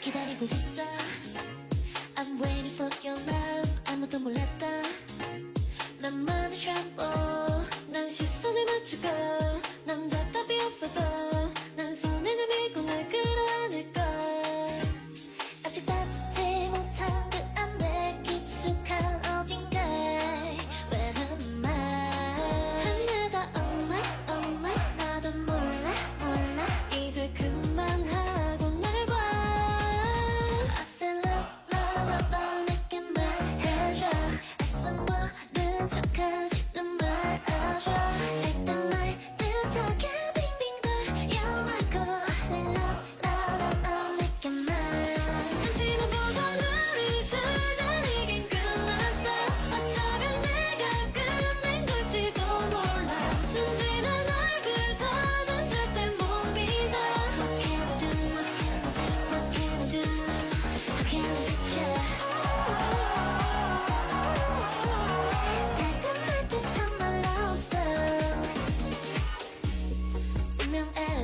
기다리고 있어 I'm waiting for your love 아무도 몰랐다 나만의 트램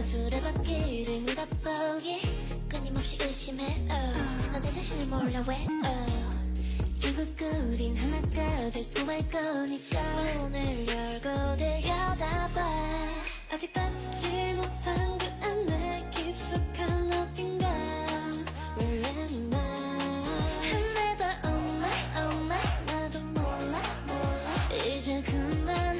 수레바퀴를 물어보기 끊임없이 의심해 oh. 너내 자신을 몰라 왜 oh. 결국 우린 하나가 되고 말 거니까. 문을 열고 들여다봐. 아직 닿지 못한 그 안에 깊숙한 어딘가. Where am I? 하늘다 oh my oh my 나도 몰라 몰라. 이제 그만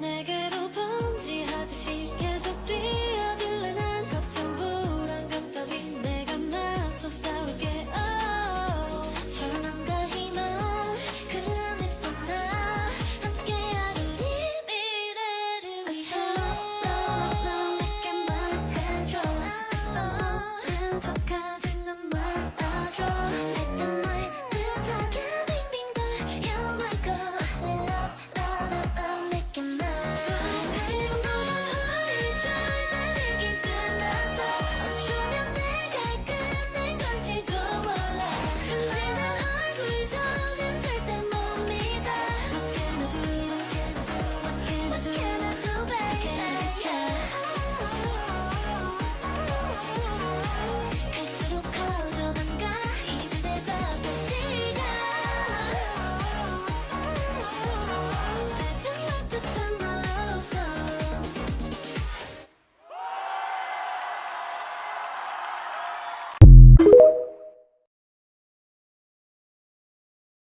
내게